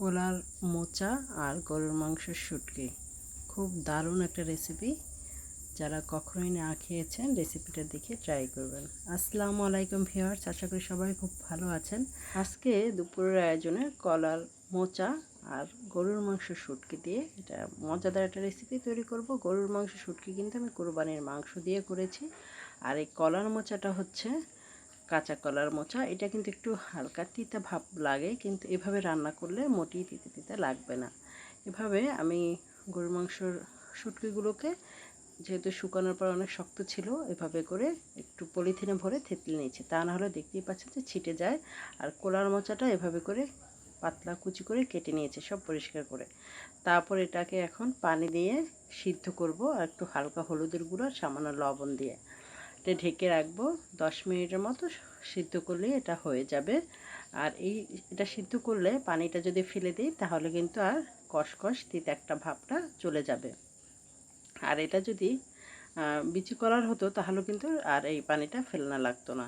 কলার মোচা আর গরুর মাংসের শুটকি। খুব দারুণ একটা রেসিপি যারা কখনোই না খেয়েছেন রেসিপিটা দেখে ট্রাই করবেন। আসসালামু আলাইকুম ভিউয়ার্স আশা করি সবাই খুব ভালো আছেন। আজকে দুপুরের আয়োজনে কলার মোচা আর গরুর মাংস শুটকি দিয়ে এটা মজাদার একটা রেসিপি তৈরি করব। গরুর মাংস শুটকি কিন্তু আমি কোরবানির মাংস দিয়ে করেছি। আর এই কলার মোচাটা হচ্ছে কাঁচা কলার মোচা, এটা কিন্তু একটু হালকা তিতা ভাব লাগে, কিন্তু এভাবে রান্না করলে মোটেই তিতে তিতে লাগবে না। এভাবে আমি গরুর মাংসর শুটকিগুলোকে, যেহেতু শুকানোর পর অনেক শক্ত ছিল, এভাবে করে একটু পলিথিনে ভরে থেতলে নিয়েছি। তা না হলে দেখতেই পাচ্ছেন যে ছিটে যায়। আর কোলার মোচাটা এভাবে করে পাতলা কুচি করে কেটে নিয়েছে, সব পরিষ্কার করে। তারপর এটাকে এখন পানি দিয়ে সিদ্ধ করব, আর একটু হালকা হলুদের গুঁড়ো আর সামান্য লবণ দিয়ে। এটা ঢেকে রাখব। দশ মিনিটের মতো সিদ্ধ করলে এটা হয়ে যাবে। আর এই, এটা সিদ্ধ করলে পানিটা যদি ফেলে দিই, তাহলে কিন্তু আর কষকষ তিতে একটা ভাবটা চলে যাবে। আর এটা যদি বিচি করার হতো, তাহলে কিন্তু আর এই পানিটা ফেলনা লাগতো না।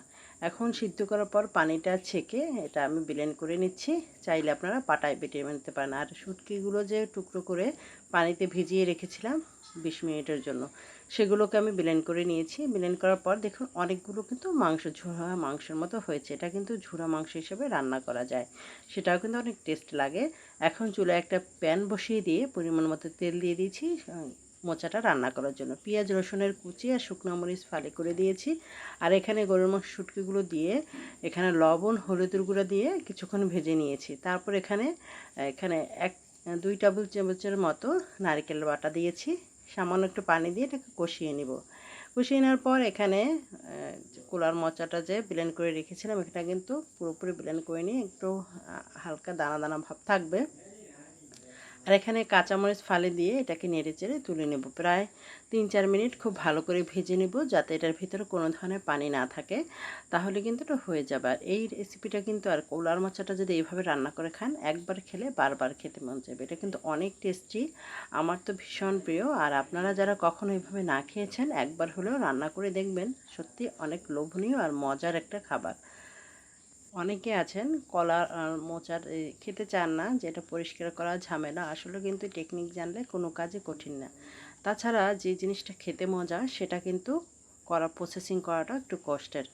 এখন সিদ্ধ করার পর পানিটা ছেঁকে এটা আমি ব্লেন্ড করে নিচ্ছি। চাইলে আপনারা পাটায় বেটে নিতে পারেন। আর শুটকিগুলো যে টুকরো করে পানিতে ভিজিয়ে রেখেছিলাম বিশ মিনিটের জন্য, সেগুলোকে আমি ব্লেন্ড করে নিয়েছি। ব্লেন্ড করার পর দেখুন অনেকগুলো কিন্তু মাংস ঝুড়া মাংসের মতো হয়েছে। এটা কিন্তু ঝুড়া মাংস হিসেবে রান্না করা যায়। সেটাও কিন্তু অনেক টেস্ট লাগে। এখন চুলে একটা প্যান বসিয়ে দিয়ে পরিমাণ মতো তেল দিয়ে দিয়েছি। মোচাটা রান্না করার জন্য। পেঁয়াজ, রসুনের কুচি আর শুকনো মরিচ ফালি করে দিয়েছি। আর এখানে গরুর মাংস শুটকিগুলো দিয়ে এখানে লবণ, হলুদের গুঁড়ো দিয়ে কিছুক্ষণ ভেজে নিয়েছি। তারপর এখানে এখানে এক, দুই টেবিল চামচের মতো নারকেল বাটা দিয়েছি। সামান্য একটু পানি দিয়ে এটাকে কষিয়ে নিব। কষিয়ে নেওয়ার পর এখানে কোলার মোচাটা যে ব্লেন্ড করে রেখেছিলাম এটা কিন্তু পুরোপুরি ব্লেন্ড করে নিয়ে একটু হালকা দানা দানা ভাব থাকবে। আর এখানে কাঁচামরিচ ফালে দিয়ে এটাকে নেড়ে চেড়ে তুলে নেব। প্রায় তিন চার মিনিট খুব ভালো করে ভেজে নেব যাতে এটার ভিতরে কোনো ধরনের পানি না থাকে। তাহলে কিন্তু এটা হয়ে যাবে। আর এই রেসিপিটা কিন্তু আর কৌলার মাচাটা যদি এইভাবে রান্না করে খান, একবার খেলে বারবার খেতে মন যাবে এটা কিন্তু অনেক টেস্টি আমার তো ভীষণ প্রিয়। আর আপনারা যারা কখনো এইভাবে না খেয়েছেন, একবার হলেও রান্না করে দেখবেন, সত্যি অনেক লোভনীয় আর মজার একটা খাবার। অনেকে আছেন কলা মোচার খেতে চান না, যেটা পরিষ্কার করা ঝামেলা। আসলে কিন্তু টেকনিক জানলে কোনো কাজে কঠিন না। তাছাড়া যে জিনিসটা খেতে মজা, সেটা কিন্তু করা প্রসেসিং করাটা একটু কষ্টের।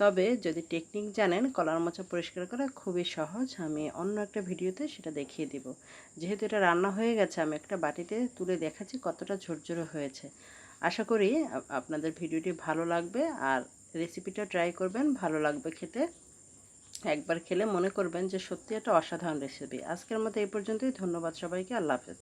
তবে যদি টেকনিক জানেন, কলার মোচা পরিষ্কার করা খুবই সহজ। আমি অন্য একটা ভিডিওতে সেটা দেখিয়ে দিব। যেহেতু এটা রান্না হয়ে গেছে, আমি একটা বাটিতে তুলে দেখাচ্ছি কতটা ঝরঝরে হয়েছে। আশা করি আপনাদের ভিডিওটি ভালো লাগবে, আর রেসিপিটা ট্রাই করবেন, ভালো লাগবে খেতে। একবার খেলে মনে করবেন যে সত্যি একটা অসাধারণ রেসিপি আজকের মতো এই পর্যন্তই। ধন্যবাদ সবাইকে। আল্লাহ হাফেজ।